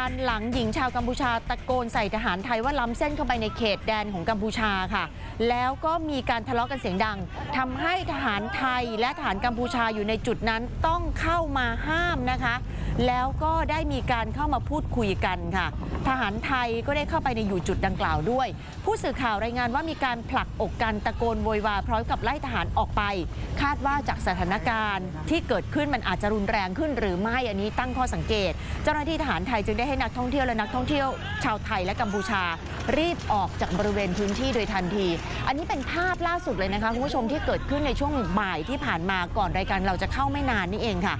การณ์หลังหญิงชาวกัมพูชาตะโกนใส่ทหารไทยว่าล้ำเส้นเข้าไปในเขตแดนของกัมพูชาค่ะ แล้วก็มีการทะเลาะกันเสียงดังทำให้ทหารไทยและทหารกัมพูชาอยู่ในจุดนั้นต้องเข้ามาห้ามนะคะ แล้วก็ได้มีการเข้ามาพูดคุยกันค่ะ ทหารไทยก็ได้เข้าไปในอยู่จุดดังกล่าวด้วย ผู้สื่อข่าวรายงานว่ามีการผลักอกกันตะโกนโวยวายพร้อมกับไล่ทหารออกไป คาดว่าจากสถานการณ์ที่เกิดขึ้นมันอาจจะรุนแรงขึ้นหรือไม่อันนี้ตั้งข้อสังเกต เจ้าหน้าที่ทหารไทยจึงได้ให้นักท่องเที่ยวและนักท่องเที่ยว ชาวไทยและกัมพูชา รีบออกจากบริเวณพื้นที่โดยทันที อันนี้เป็นภาพล่าสุดเลยนะคะคุณผู้ชมที่เกิดขึ้นในช่วงบ่ายที่ผ่านมาก่อนรายการเราจะเข้าไม่นานนี่เองค่ะ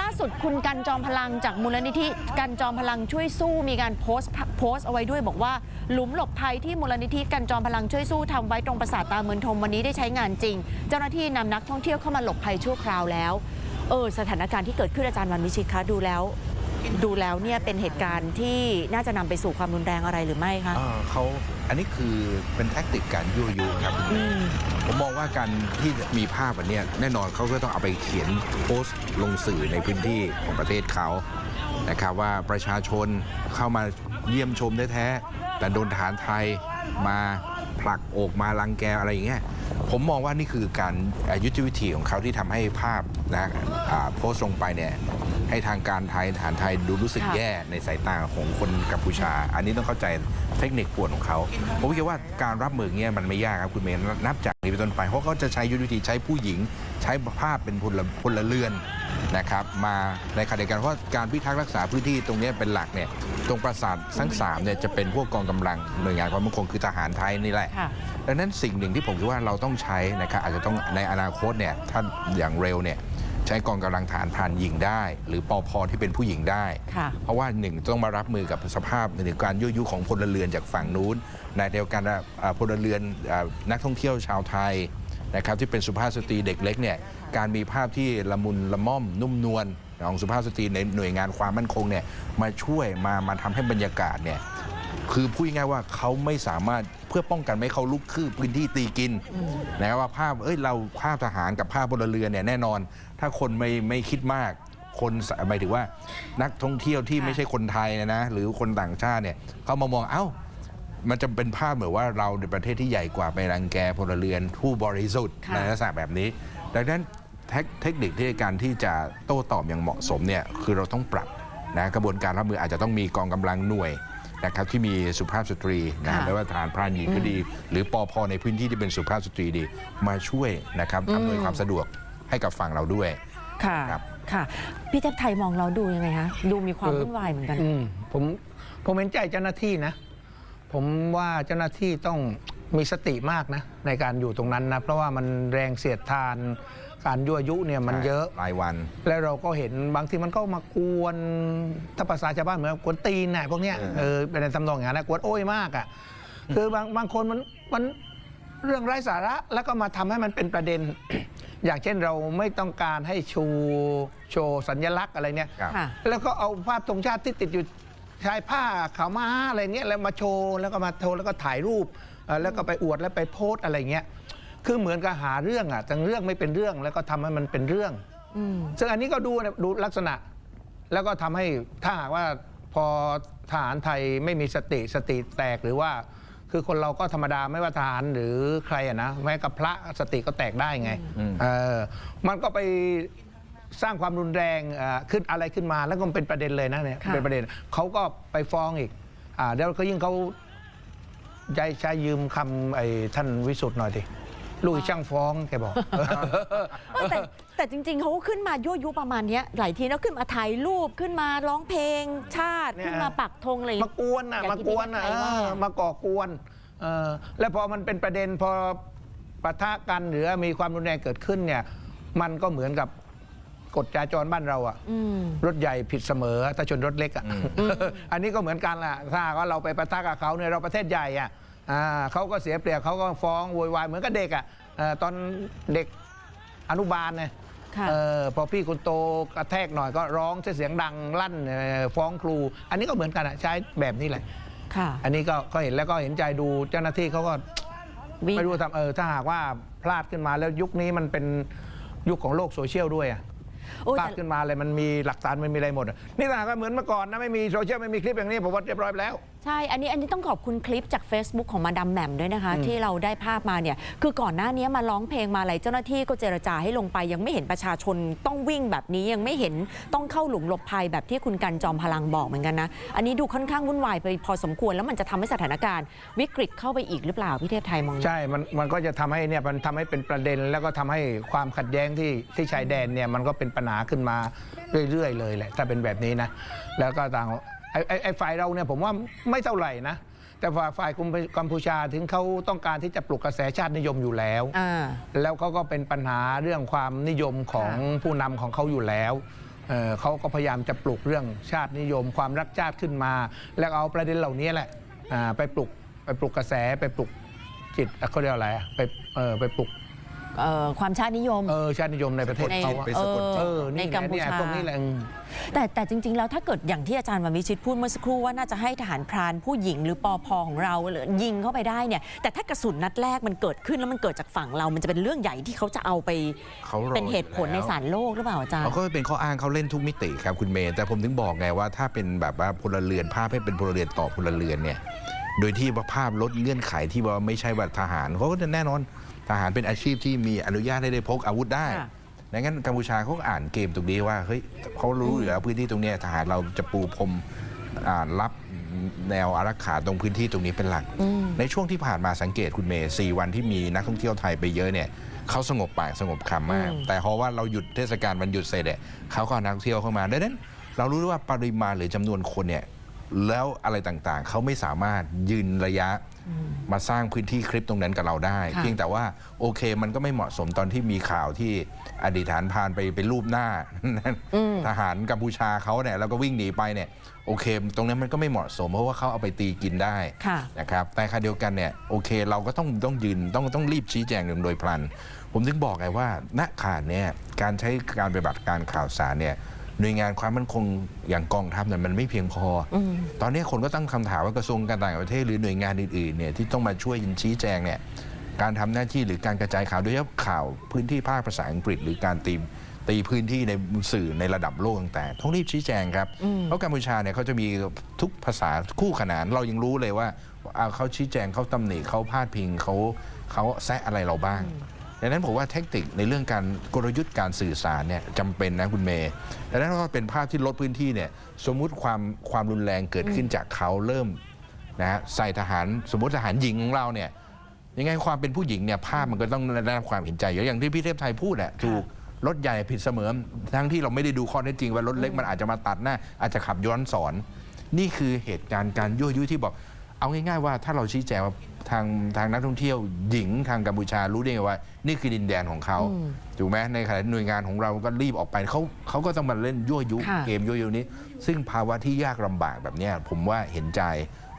ล่าสุดคุณกันจอมพลลังจากมูลนิธิกันจอมพลังช่วยสู้มีการโพสต์โพสต์เอาไว้ด้วยบอกว่า หลุมหลบภัยที่มูลนิธิกันจอมพลังช่วยสู้ทำไว้ตรงปราสาทตาเมืองทมวันนี้ได้ใช้งานจริง เจ้าหน้าที่นำนักท่องเที่ยวเข้ามาหลบภัยชั่วคราวแล้วเออสถานการณ์ที่เกิดขึ้นอาจารย์วันวิชิตคะดูแล้ว ดูแล้วเนี่ยเป็นเหตุการณ์ที่น่าจะนำไปสู่ความรุนแรงอะไรหรือไม่คะเขาอันนี้คือเป็นแท็กติกการยั่วยุครับผมมองว่าการที่มีภาพแบบนี้แน่นอนเขาก็ต้องเอาไปเขียนโพสต์ลงสื่อในพื้นที่ของประเทศเขานะครับว่าประชาชนเข้ามาเยี่ยมชมแท้ๆแต่โดนทหารไทยมาผลักอกมาลังแกอะไรอย่างเงี้ยผมมองว่านี่คือการอายุทธวิธีของเขาที่ทำให้ภาพนะโพสต์ลงไปเนี่ย ให้ทางการไทยทหารไทยดูรู้สึกค่ะแย่ในสายตาของคนกัมพูชา อันนี้ต้องเข้าใจเทคนิคป่วนของเขา ผมคิดว่าการรับมือเงี้ยมันไม่ยากครับคุณเมย์นับจากนี้เป็นต้นไปเพราะเขาจะใช้ยุทธวิธีใช้ผู้หญิง ใช้ภาพเป็นพลพลเรือนนะครับมาในขณะเดียวกันเพราะการพิทักษ์รักษาพื้นที่ตรงเนี้ยเป็นหลักเนี่ยตรงปราสาททั้งสามเนี่ยจะเป็นพวกกองกำลังหน่วยงานความมั่นคงคือทหารไทยนี่แหละค่ะดังนั้นสิ่งหนึ่งที่ผมคิดว่าเราต้องใช้นะครับอาจจะต้องในอนาคตเนี่ยถ้าอย่างเร็วเนี่ย ใช้กองกำลังฐานพรานหญิงได้ หรือปอพที่เป็นผู้หญิงได้ค่ะเพราะว่าหนึ่งต้องมารับมือกับสภาพในการยั่วยุของพลเรือนจากฝั่งนู้นในเดียวกันอะอ่าพลเรือนอ่านักท่องเที่ยวชาวไทยนะครับที่เป็นสุภาพสตรีเด็กเล็กเนี่ยการมีภาพที่ละมุนละม่อมนุ่มนวลของสุภาพสตรีในหน่วยงานความมั่นคงเนี่ยมาช่วยมามาทำให้บรรยากาศเนี่ย คือพูดง่ายว่าเขาไม่สามารถเพื่อป้องกันไม่ให้เขาลุกคืบพื้นที่ตีกินนะว่าภาพเอ้ยเราภาพทหารกับภาพพลเรือนเนี่ยแน่นอน ถ้าคนไม่ไม่คิดมาก คนหมายถึงว่า นักท่องเที่ยวที่ไม่ใช่คนไทยนะนะหรือคนต่างชาติเนี่ยเขามามองเอ้ามันจะเป็นภาพเหมือนว่าเราในประเทศที่ใหญ่กว่าไปรังแกพลเรือนผู้บริสุทธิ์ในลักษณะแบบนี้ ดังนั้นเทคนิคที่การที่จะโต้ตอบอย่างเหมาะสมเนี่ยคือเราต้องปรับนะกระบวนการรับมืออาจจะต้องมีกองกำลังหน่วย นะครับที่มีสุภาพสตรีนะค่ะไม่ว่าทหารพรานหญิงก็ดี หรือปอพในพื้นที่ที่เป็นสุภาพสตรีดี มาช่วยนะครับอำนวยความสะดวกให้กับฝั่งเราด้วย ค่ะครับ ค่ะ พี่เทพไทยมองเราดูยังไงคะดูมีความวุ่นวายเหมือนกัน อืมผมผมเห็นใจเจ้าหน้าที่นะ ผมว่าเจ้าหน้าที่ต้อง มีสติมากนะในการอยู่ตรงนั้นนะเพราะว่ามันแรงเสียดทาน การยั่วยุเนี่ยมันเยอะ รายวัน แล้วเราก็เห็นบางทีมันก็มากวนถ้าภาษาชาวบ้านเหมือนกวนตีนน่ะพวกเนี้ยเออเออเป็นในตำนองอย่างนั้นนะกวนโอ้ยมากอะคือบางบางคนมันมันเรื่องไร้สาระแล้วก็มาทำให้มันเป็นประเด็น อย่างเช่นเราไม่ต้องการให้ชูโชว์สัญลักษณ์อะไรเนี่ยครับค่ะแล้วก็เอาภาพธงชาติที่ติดอยู่ชายผ้าขาวม้าอะไรเงี้ยแล้วมาโชว์แล้วก็มาโชว์แล้วก็ถ่ายรูป เอ่อแล้วก็ไปอวดแล้วไปโพสต์อะไรเงี้ยคือเหมือนกับหาเรื่องอะแต่เรื่องไม่เป็นเรื่องแล้วก็ทำให้มันเป็นเรื่อง อืม ซึ่งอันนี้ก็ดูนะดูลักษณะ แล้วก็ทำให้ถ้าหากว่าพอทหารไทยไม่มีสติสติแตกหรือว่า คือคนเราก็ธรรมดาไม่ว่าทหารหรือใครอะนะแม้กับพระสติก็แตกได้ไงอืมเออมันก็ไปสร้างความรุนแรงเอ่อขึ้นอะไรขึ้นมาแล้วก็เป็นประเด็นเลยนะเนี่ยค่ะ เป็นประเด็นเขาก็ไปฟ้องอีกอ่าเดี๋ยวก็ยิ่งเขา ใจใช้ยืมคำไอ้ท่านวิสุทธ์หน่อยดิลูกช่างฟ้องแกบอก เออแต่แต่จริง ๆ เขาก็ขึ้นมายั่วยุประมาณเนี้ยหลายทีแล้วขึ้นมาถ่ายรูปขึ้นมาร้องเพลง ชาติ เนี่ย ขึ้นมาปักธงอะไรอย่างมาเงี้ยกวนน่ะอย่างมาที่กวนน่ะพี่เอไทยว่าอมาก่อกวนเออแล้วพอมันเป็นประเด็นพอปะทะกันหรือมีความรุนแรงเกิดขึ้นเนี่ย มันก็เหมือนกับ กฎจราจรบ้านเราอะอืมรถใหญ่ผิดเสมอถ้าชนรถเล็กอะอันนี้ก็เหมือนกันล่ะถ้าหากว่าเราไปปะทะกับเขาเนี่ยเราประเทศใหญ่อะอ่าเขาก็เสียเปรียบเขาก็ฟ้องโวยวายเหมือนกับเด็กอะเอ่อตอนเด็กอนุบาลเนี่ยค่ะเออพอพี่คนโตกระแทกหน่อยก็ร้องใช้เสียงดังลั่นเอ่อฟ้องครู อันนี้ก็เหมือนกันอะใช้แบบนี้แหละค่ะอันนี้ก็ก็เห็นแล้วก็เห็นใจดูเจ้าหน้าที่เขาก็วิ่งไม่รู้ทำเออถ้าหากว่าพลาดขึ้นมาแล้วยุคนี้มันเป็นยุคของโลกโซเชียลด้วยอะ โอ้ยภาพแต่ ขึ้นมาเลยมันมีหลักฐานมันมีอะไรหมด นี่ต่างก็เหมือนเมื่อก่อนนะไม่มีโซเชียลไม่มีคลิปอย่างนี้ผมว่าเรียบร้อยไปแล้ว ใช่ อันนี้อันนี้ต้องขอบคุณคลิปจาก Facebook ของมาดามแหม่มด้วยนะคะ ที่เราได้ภาพมาเนี่ย คือก่อนหน้านี้มาร้องเพลงมาอะไรเจ้าหน้าที่ก็เจรจาให้ลงไป ยังไม่เห็นประชาชนต้องวิ่งแบบนี้ยังไม่เห็นต้องเข้าหลุมหลบภัยแบบที่คุณกันจอมพลังบอกเหมือนกันนะ อันนี้ดูค่อนข้างวุ่นวายไปพอสมควรแล้วมันจะทำให้สถานการณ์ วิกฤตเข้าไปอีกหรือเปล่าพี่เทพไทยมองใช่ มันมันก็จะทำให้เนี่ยมันทำให้เป็นประเด็น แล้วก็ทำให้ความขัดแย้งที่ที่ชายแดนเนี่ยมันก็เป็นปัญหาขึ้นมาเรื่อย ๆ เลยแหละถ้าเป็นแบบนี้นะแล้วก็ต่าง ไอ้ไอ้ไอ้ฝ่ายเราเนี่ยผมว่าไม่เท่าไหร่นะ แต่ฝ่ายฝ่ายกัมพูกัมพูชาถึงเขาต้องการที่จะปลุกกระแสชาตินิยมอยู่แล้ว อ่า แล้วเขาก็เป็นปัญหาเรื่องความนิยมของผู้นำของเขาอยู่แล้วเอ่อเขาก็พยายามจะปลุกเรื่องชาตินิยม ความรักชาติขึ้นมา แล้วเอาประเด็นเหล่านี้แหละอ่าไปปลุกไปปลุกกระแสไปปลุกจิตเขาเรียกอะไรอะไปเออไปปลุก เอ่อความชาตินิยม เออชาตินิยมในประเทศในเขาอะไปสะกดจิต เออในนี่กัมพูเนี่ยชาพวกนี้แหละอืม แต่แต่จริง ๆ แล้วถ้าเกิดอย่างที่อาจารย์วันวิชิตพูดเมื่อสักครู่ว่าน่าจะให้ทหารพรานผู้หญิงหรือปอพของเราหรือยิงเข้าไปได้เนี่ยแต่ถ้ากระสุนนัดแรกมันเกิดขึ้นแล้วมันเกิดจากฝั่งเรา มันจะเป็นเรื่องใหญ่ที่เขาจะเอาไปเขารอ เป็นเหตุผลในศาลโลกหรือเปล่าอาจารย์ เขาก็เป็นข้ออ้างเขาเล่นทุกมิติครับคุณเมย์แต่ผมถึงบอกไงว่าถ้าเป็นแบบว่าพลเรือนภาพให้เป็นพลเรือนต่อพลเรือนเนี่ย โดยที่ว่าภาพลดเงื่อนไขที่ว่าไม่ใช่ว่าทหารเขาก็จะแน่นอน ทหารเป็นอาชีพที่มีอนุญาตให้ได้พกอาวุธได้ค่ะ ดังนั้นกัมพูชาเขาก็อ่านเกมตรงนี้ว่าเฮ้ยเขารู้อยู่แล้วพื้นที่ตรงเนี้ยทหารเราจะปูพรมอ่ารับแนวอารักขาตรงพื้นที่ตรงนี้เป็นหลักอืมในช่วงที่ผ่านมาสังเกตคุณเมย์สี่วันที่มีนักท่องเที่ยวไทยไปเยอะเนี่ยเขาสงบปากสงบคำมากอืมแต่เพราะว่าเราหยุดเทศกาลวันหยุดเสร็จเนี่ยเขาก็เอานักท่องเที่ยวเข้ามาดังนั้น เรารู้ว่าปริมาณหรือจำนวนคนเนี่ย แล้วอะไรต่างๆ เขาไม่สามารถยืนระยะมาสร้างพื้นที่คลิปตรงนั้นกับเราได้ค่ะเพียงแต่ว่าโอเคมันก็ไม่เหมาะสมตอนที่มีข่าวที่อดีตฐานพรานไปไปรูปหน้า ทหารกัมพูชาเขาเนี่ยแล้วก็วิ่งหนีไปเนี่ยโอเค ตรงนั้นมันก็ไม่เหมาะสมเพราะว่าเขาเอาไปตีกินได้ค่ะนะครับแต่ขณะเดียวกันเนี่ยโอเคเราก็ต้องต้องยืนต้องต้องรีบชี้แจงโดยพลัน ผมถึงบอกไงว่าณขาดเนี่ยการใช้การปฏิบัติการข่าวสารเนี่ย หน่วยงานความมั่นคงอย่างกองทัพเนี่ยมันไม่เพียงพออตอนนี้คนก็ตั้งคำถามว่ากระทรวงการต่างประเทศหรือหน่วยงานอื่นๆเนี่ยที่ต้องมาช่วยชี้แจงเนี่ยการทำหน้าที่หรือการกระจายข่าวโดยเฉพาะข่าวพื้นที่ภาคภาษาอังกฤษ หรือการตีตีพื้นที่ในสื่อในระดับโลกต่างๆต้องรีบชี้แจงครับเพราะกัมพูชาเนี่ยเขาจะมีทุกภาษาคู่ขนานเรายังรู้เลยว่าอ่าเขาชี้แจงเขาตำหนิเขาพาดพิงเขาเขาแซะอะไรเราบ้าง ดังนั้นผมว่าเทคนิคในเรื่องการกลยุทธ์การสื่อสารเนี่ยจำเป็นนะคุณเมย์ดังนั้นก็เป็นภาพที่ลดพื้นที่เนี่ยสมมุติความความรุนแรงเกิดขึ้นจากเขาเริ่มนะฮะใส่ทหารสมมติทหารหญิงของเราเนี่ยยังไงความเป็นผู้หญิงเนี่ยภาพมันก็ต้องได้รับความเห็นใจเยอะอย่างที่พี่เทพไทยพูดแหละถูกรถใหญ่ผิดเสมอทั้งที่เราไม่ได้ดูข้อเท็จจริงว่ารถเล็กมันอาจจะมาตัดหน้าอาจจะขับย้อนสอน นี่คือเหตุการณ์การยั่วยุที่บอก เอาง่ายๆว่าถ้าเราชี้แจงว่า ทางทางนักท่องเที่ยวหญิงทางกัมพูชารู้ได้ไงว่า นี่คือดินแดนของเขาถูกไหมในขณะที่หน่วยงานของเราก็รีบออกไปเขาเขาก็ต้องมาเล่นยั่วยุค่ะเกมยั่วยุนี้ ซึ่งภาวะที่ยากลำบากแบบเนี้ยผมว่าเห็นใจ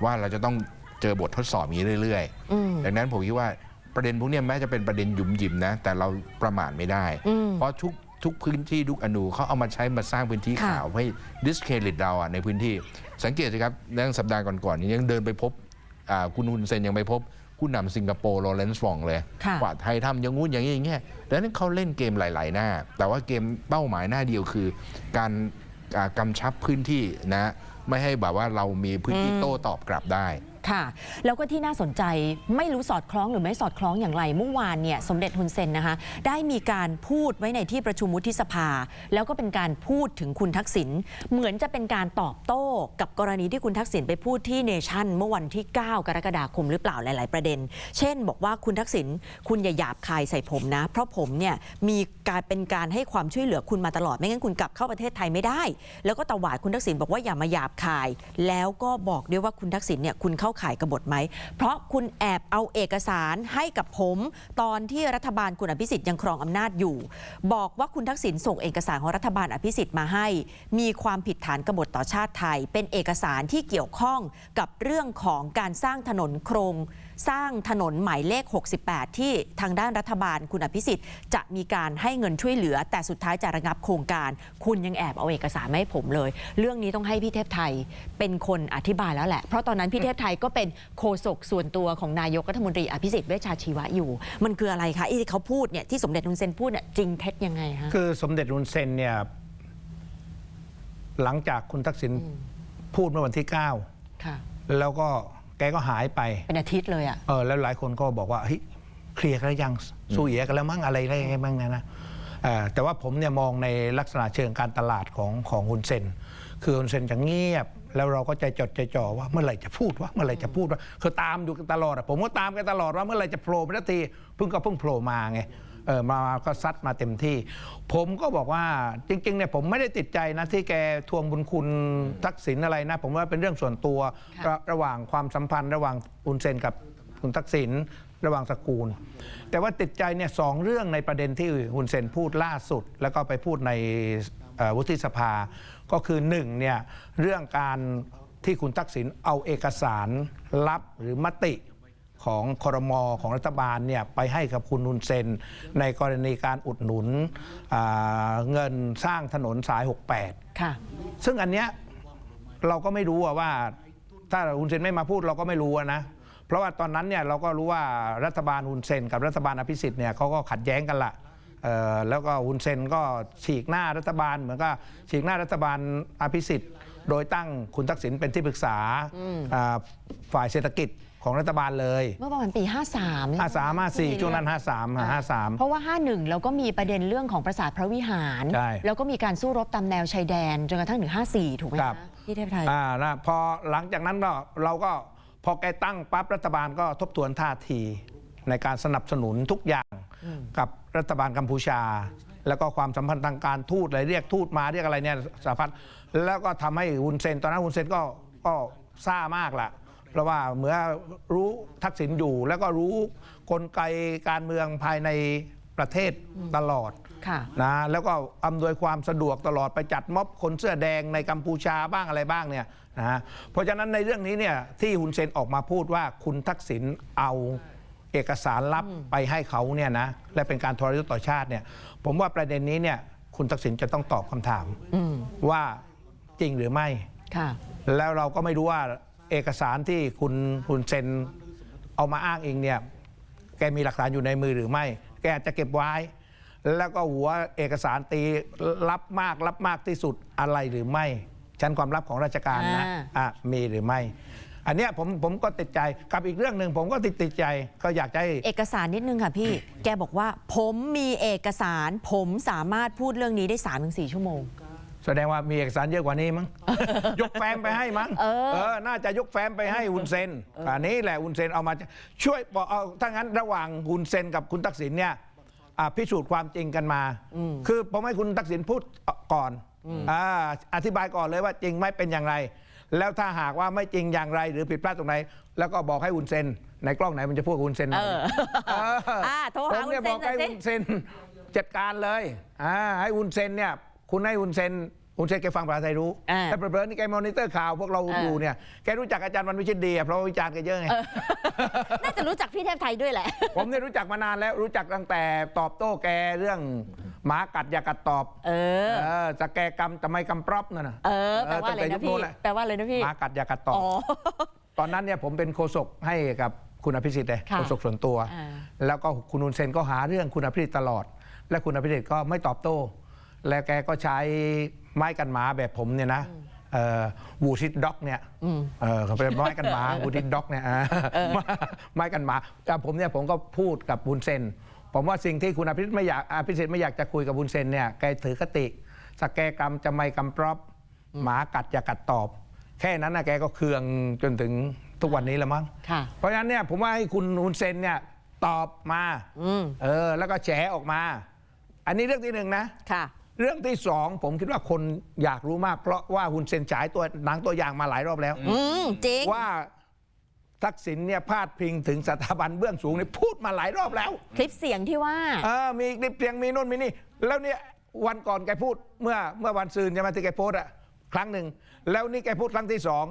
ว่าเราจะต้องเจอบททดสอบอย่างนี้เรื่อยอืมๆดังนั้นผมคิดว่าประเด็นพวกเนี้ยแม้จะเป็นประเด็นหยุมหยิมนะ แต่เราประมาทไม่ได้อืมเพราะทุกทุกพื้นที่ทุกอนูเขาเอามาใช้มาสร้างพื้นที่ค่ะข่าวให้ discredit เราอะในพื้นที่สังเกตสิครับเรื่องสัปดาห์ก่อนๆนี้ยังเดินไปพบอ่า คุณฮุนเซนยังไปพบผู้นำสิงคโปร์โรเลนส์ฟองเลยค่ะว่าไทยทำอย่างงู้นอย่างนี้อย่างเงี้ยดังนั้นเขาเล่นเกมหลาย ๆ หน้า แต่ว่าเกมเป้าหมายหน้าเดียวคือ การอ่ากำชับพื้นที่นะ ไม่ให้แบบว่าเรามีพื้นที่โต้ตอบกลับได้ ค่ะ แล้วก็ที่น่าสนใจไม่รู้สอดคล้องหรือไม่สอดคล้องอย่างไรเมื่อวานเนี่ยสมเด็จฮุนเซนนะคะ ได้มีการพูดไว้ในที่ประชุมวุฒิสภา แล้วก็เป็นการพูดถึงคุณทักษิณเหมือนจะเป็นการตอบโต้กับกรณีที่คุณทักษิณไปพูดที่เนชั่น เมื่อวันที่ 9 กรกฎาคมหรือเปล่าหลาย ๆ ประเด็น เช่น บอกว่าคุณทักษิณคุณอย่าหยาบคายใส่ผมนะ เพราะผมเนี่ยมีการเป็นการให้ความช่วยเหลือคุณมาตลอดไม่งั้นคุณกลับเข้าประเทศไทยไม่ได้ แล้วก็ตวาดคุณทักษิณบอกว่าอย่ามาหยาบคาย แล้วก็บอกด้วยว่าคุณทักษิณเนี่ยคุณเข้าข่ายกบฏไหม เพราะคุณแอบเอาเอกสารให้กับผม ตอนที่รัฐบาลคุณอภิสิทธิ์ยังครองอำนาจอยู่ บอกว่าคุณทักษิณส่งเอกสารของรัฐบาลอภิสิทธิ์มาให้ มีความผิดฐานกบฏต่อชาติไทย เป็นเอกสารที่เกี่ยวข้องกับเรื่องของการสร้างถนนโครง สร้างถนนหมายเลข 68 ที่ทางด้านรัฐบาลคุณอภิสิทธิ์ จะมีการให้เงินช่วยเหลือ แต่สุดท้ายจะระงับโครงการ คุณยังแอบเอาเอกสารมาให้ผมเลย เรื่องนี้ต้องให้พี่เทพไทยเป็นคนอธิบายแล้วแหละ เพราะตอนนั้นพี่เทพไทยก็ก็เป็นโฆษกส่วนตัวของนายกรัฐมนตรีอภิสิทธิ์เวชชาชีวะอยู่ มันคืออะไรคะไอ้ที่เขาพูดเนี่ยที่สมเด็จฮุนเซนพูดเนี่ยจริงเท็จยังไงคะคือสมเด็จรุนเซนเนี่ยหลังจากคุณทักษิณพูดเมื่อวันที่ค่ะ9แล้วก็ แกก็หายไปเป็นอาทิตย์เลยอะเออแล้วหลายคนก็บอกว่าเฮ้ยเคลียร์กันแล้วยังสู้เหยียกันแล้วมั้งอะไรอะไรไงบ้างเนะนะเอ่อแต่ว่าผมเนี่ยมองในลักษณะเชิงการตลาดของของฮุนเซน คือฮุนเซนจะเงียบ แล้วเราก็ใจจดใจจ่อว่าเมื่อไหร่จะพูดวะเมื่อไหร่จะพูดวะคือตามอยู่กันตลอดอะผมก็ตามกันตลอดว่าเมื่อไหร่จะโผล่ไปสักทีเพิ่งก็เพิ่งโผล่มาไง เออมาก็ซัดมาเต็มที่ ผมก็บอกว่าจริงๆเนี่ยผมไม่ได้ติดใจนะที่แกทวงบุญคุณทักษิณอะไรนะ ผมว่าเป็นเรื่องส่วนตัวค่ะระระหว่างความสัมพันธ์ ระหว่างฮุนเซนกับคุณทักษิณระหว่างตระกูล แต่ว่าติดใจเนี่ยสองเรื่องในประเด็นที่ฮุนเซนพูดล่าสุด แล้วก็ไปพูดในเอ่อวุฒิสภา ก็คือหนึ่งเนี่ยเรื่องการที่คุณทักษิณเอาเอกสารลับหรือมติ ของคอรมอของรัฐบาลเนี่ยไปให้กับคุณฮุนเซน ในกรณีการอุดหนุนอ่าเงินสร้างถนนสาย 68 ค่ะ ซึ่งอันเนี้ยเราก็ไม่รู้อะว่า ถ้าฮุนเซนไม่มาพูดเราก็ไม่รู้อะนะเพราะว่าตอนนั้นเนี่ยเราก็รู้ว่ารัฐบาลฮุนเซน กับรัฐบาลอภิสิทธิ์เนี่ยเขาก็ขัดแย้งกันละเอ่อแล้วก็ฮุนเซนก็ฉีกหน้ารัฐบาล เหมือนกับฉีกหน้ารัฐบาลอภิสิทธิ์ โดยตั้งคุณทักษิณเป็นที่ปรึกษาอ่าฝ่ายเศรษฐกิจ ของรัฐบาลเลยเมื่อประมาณปี 53 53 54ช่วงนั้น 53 53 เพราะว่า 51 เราก็มีประเด็นเรื่องของปราสาทพระวิหาร ใช่แล้วก็มีการสู้รบตามแนวชายแดนจนกระทั่งถึง54 ถูกไหมครัคะบที่เทพไทย อ่านะพอหลังจากนั้นก็เราก็พอแกตั้งปั๊บรัฐบาลก็ทบทวนท่าที ในการสนับสนุนทุกอย่างกับรัฐบาลกัมพูชา แล้วก็ความสัมพันธ์ทางการทูตอะไรเรียกทูตมาเรียกอะไรเนี่ยสารพัดแล้วก็ทำให้ฮุนเซนตอนนั้นฮุนเซนก็ก็ซ่ามากละ เพราะว่าเมื่อรู้ทักษิณอยู่ แล้วก็รู้กลไกการเมืองภายในประเทศตลอดค่ะนะแล้วก็อำนวยความสะดวกตลอดไปจัดม็อบคนเสื้อแดงในกัมพูชาบ้างอะไรบ้างเนี่ยนะฮะเพราะฉะนั้นในเรื่องนี้เนี่ยที่ฮุนเซนออกมาพูดว่าคุณทักษิณเอาเอกสารลับไปให้เขาเนี่ยนะและเป็นการทรยศต่อชาติเนี่ยผมว่าประเด็นนี้เนี่ยคุณทักษิณจะต้องตอบคำถามอืมว่าจริงหรือไม่ค่ะแล้วเราก็ไม่รู้ว่า เอกสารที่คุณฮุนเซนเอามาอ้างเองเนี่ยแกมีหลักฐานอยู่ในมือหรือไม่ แกอาจจะเก็บไว้ แล้วก็หัวเอกสารตีลับมากลับมากที่สุดอะไรหรือไม่ ชั้นความลับของราชการนะอ่าอะมีหรือไม่ อันเนี้ยผมผมก็ติดใจกับอีกเรื่องหนึ่งผมก็ติดติดใจก็อยากจะให้เอกสารนิดนึงค่ะพี่ แกบอกว่า ผมมีเอกสาร ผมสามารถพูดเรื่องนี้ได้3-4ถึงชั่วโมง แสดงว่ามีเอกสารเยอะกว่านี้มั้ง ยกแฟ้มไปให้มั้งเออ น่าจะยกแฟ้มไปให้ฮุนเซนอันนี้แหละฮุนเซนเอามาช่วยบอกเอาถ้างั้นระหว่างฮุนเซนกับคุณทักษิณเนี่ยอ่าพิสูจน์ความจริงกันมา คือผมให้คุณทักษิณพูดก่อนอ่าอธิบายก่อนเลยว่าจริงไม่เป็นอย่างไร แล้วถ้าหากว่าไม่จริงอย่างไร หรือผิดพลาดตรงไหน แล้วก็บอกให้ฮุนเซนในกล้องไหนมันจะพูดกับฮุนเซนหน่อยเออเอออ่าโทรหาผมเนี่ยฮุบนอกเซนหน่อยสิให้ฮุนเซนจัดการเลยอ่าให้ฮุนเซนเนี่ยคุณให้ฮุนเซน ฮุนเซนแกฟังภาษาไทยรู้อ่า แต่เผลอๆนี่แกมอนิเตอร์ข่าวพวกเราเออดูเนี่ยแกรู้จักอาจารย์วันวิชิตดีอะเพราะว่าวิจารณ์แกเยอะไง น่าจะรู้จักพี่เทพไทยด้วยแหละ ผมเนี่ยรู้จักมานานแล้วรู้จักตั้งแต่ตอบโต้แกเรื่องหมากัดอย่ากัดตอบเออ เออจะแกกรรมทำไมกำปรอบนั่นน่ะเออ แปลว่าอะไรตั้งแต่ยุนะคพี่ แหละแปลว่าอะไรนะพี่ หมากัดอย่ากัดตอบ อ๋อ ตอนนั้นเนี่ยผมเป็นโฆษกให้กับคุณอภิสิทธิ์เลยค่ะโฆษกส่วนตัว อ่า แล้วก็คุณอุนเซนก็หาเรื่องคุณอภิสิทธิ์ตลอด และคุณอภิสิทธิ์ก็ไม่ตอบโต้ และแกก็ใช้ ไม้กันหมาแบบผมเนี่ยนะเอ่อวูซิดด็อกเนี่ยเออเขาเป็นไม้กันหมาวูซิดด็อกเนี่ยอ่าไม้กันหมาแต่ผมเนี่ยผมก็พูดกับบุญเซนผมว่าสิ่งที่คุณอภิสิทธิ์ไม่อยากอภิสิทธิ์ไม่อยากจะคุยกับบุญเซนเนี่ยแกถือคติสแกกรรมจะไม่กำปรอบหมากัดอย่ากัดตอบ แค่นั้นนะแกก็เคืองจนถึงทุกวันนี้แล้วมั้งค่ะเพราะฉะนั้นเนี่ยผมว่าให้คุณฮุนเซนเนี่ยตอบมาอืมเออ แล้วก็แฉออกมา อันนี้เรื่องที่หนึ่งนะค่ะ เรื่องที่สองผมคิดว่าคนอยากรู้มาก เพราะว่าฮุนเซนฉายตัวหนังตัวอย่างมาหลายรอบแล้ว อืมจริง ว่าทักษิณเนี่ยพาดพิงถึงสถาบันเบื้องสูงเนี่ยพูดมาหลายรอบแล้วคลิปเสียงที่ว่า เออมีคลิปเสียงมีนู่นมีนี่ แล้วเนี่ยวันก่อนแกพูดเมื่อเมื่อวันซืนใช่ไหมที่แกโพสต์อะครั้งหนึ่ง แล้วนี่แกพูดครั้งที่สอง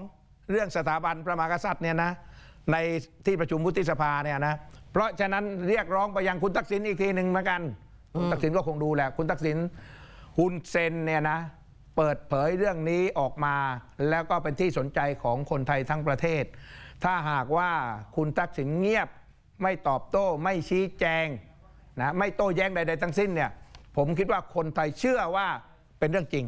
เรื่องสถาบันพระมหากษัตริย์เนี่ยนะ ในที่ประชุมวุฒิสภาเนี่ยนะเพราะฉะนั้นเรียกร้องไปยังคุณทักษิณอีกทีหนึ่งเหมือนกันคุณทักษิณก็คงดูแหละคุณทักษิณ ฮุนเซนเนี่ยนะเปิดเผยเรื่องนี้ออกมา แล้วก็เป็นที่สนใจของคนไทยทั้งประเทศ ถ้าหากว่าคุณทักษิณเงียบไม่ตอบโต้ไม่ชี้แจงนะไม่โต้แย้งใด ๆ ทั้งสิ้นเนี่ยผมคิดว่าคนไทยเชื่อว่าเป็นเรื่องจริง